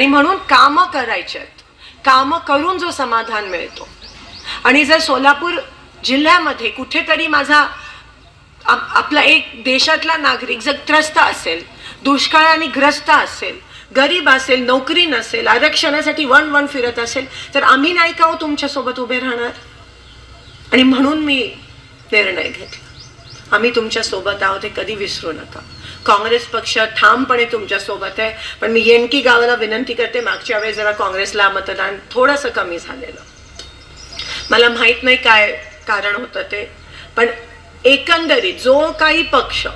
आणि म्हणून कामं करायचे आहेत. कामं करून जो समाधान मिळतो. आणि जर सोलापूर जिल्ह्यामध्ये कुठेतरी माझा आपला एक देशातला नागरिक जर त्रस्त असेल दुष्काळाने ग्रस्त असेल गरीब असेल नोकरी नसेल आरक्षणासाठी वन वन फिरत असेल तर आम्ही नाही का हो तुमच्यासोबत उभे राहणार? आणि म्हणून मी निर्णय घेतला. आम्ही तुमच्यासोबत आहोत हे कधी विसरू नका. काँग्रेस पक्ष ठामपणे तुमच्यासोबत आहे पण मी येणकी गावाला विनंती करते मागच्या वेळेस जरा काँग्रेसला मतदान थोडंसं कमी झालेलं. मला माहीत नाही काय कारण होतं ते पण एकंदरीत जो काही पक्ष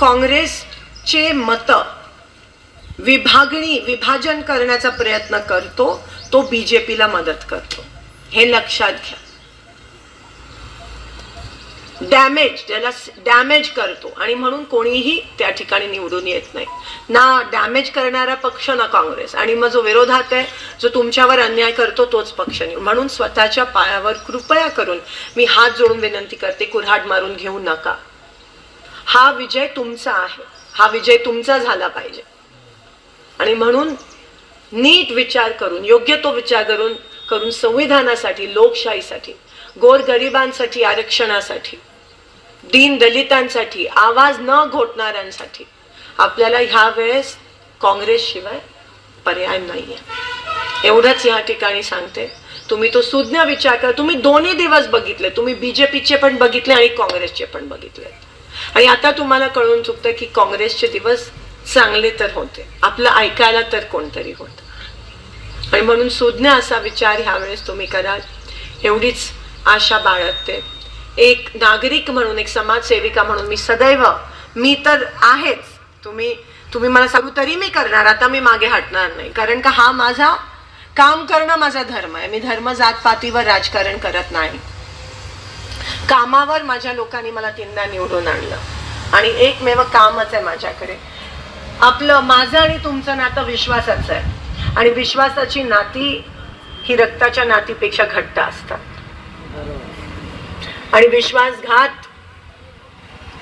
काँग्रेसचे मत विभागणी विभाजन करण्याचा प्रयत्न करतो तो बीजेपीला मदत करतो. हे लक्षात घ्या. डॅमेज त्याला डॅमेज करतो. आणि म्हणून कोणीही त्या ठिकाणी निवडून येत नाही. ना डॅमेज करणारा पक्ष ना काँग्रेस. आणि मग जो विरोधात आहे जो तुमच्यावर अन्याय करतो तोच पक्ष म्हणून स्वतःच्या पायावर कृपया करून मी हात जोडून विनंती करते कुऱ्हाड मारून घेऊ नका. हा विजय तुमचा आहे. हा विजय तुमचा झाला पाहिजे. आणि म्हणून नीट विचार करून योग्य तो विचार करून करून संविधानासाठी लोकशाहीसाठी गोरगरिबांसाठी आरक्षणासाठी दीन दलितांसाठी आवाज न घोटणाऱ्यांसाठी. आपल्याला ह्या वेळेस काँग्रेसशिवाय पर्याय नाहीये. एवढंच या ठिकाणी सांगते. तुम्ही तो सुज्ञ विचार करा. तुम्ही दोन्ही दिवस बघितले. तुम्ही बीजेपीचे पण बघितले आणि काँग्रेसचे पण बघितले. आणि आता तुम्हाला कळून चुकतं की काँग्रेसचे दिवस चांगले तर होते. आपलं ऐकायला तर कोणतरी होतं. आणि म्हणून सुज्ञ असा विचार ह्यावेळेस तुम्ही कराल एवढीच आशा बाळगते. एक नागरिक म्हणून एक समाजसेविका म्हणून मी सदैव मी तर आहेच. तुम्ही तुम्ही मला सांगू तरी मी करणार आता मी मागे हटणार नाही. कारण का हा माझा काम करणं माझा धर्म आहे. मी धर्म जातपातीवर राजकारण करत नाही. कामावर माझ्या लोकांनी मला तीनदा निवडून आणलं. आणि एकमेव कामच आहे माझ्याकडे. आपलं माझं आणि तुमचं नातं विश्वासाचं आहे. आणि विश्वासाची नाती ही रक्ताच्या नातीपेक्षा घट्ट असतात. आणि विश्वासघात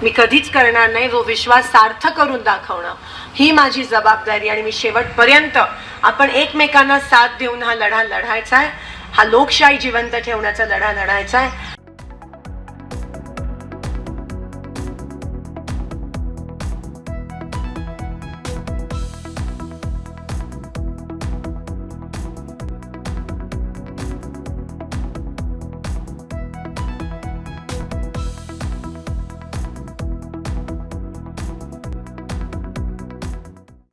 मी कधीच करणार नाही जो विश्वास सार्थ करून दाखवणं ही माझी जबाबदारी आणि मी शेवटपर्यंत आपण एकमेकांना साथ देऊन हा लढा लढायचा आहे. हा लोकशाही जिवंत ठेवण्याचा लढा लढायचा आहे.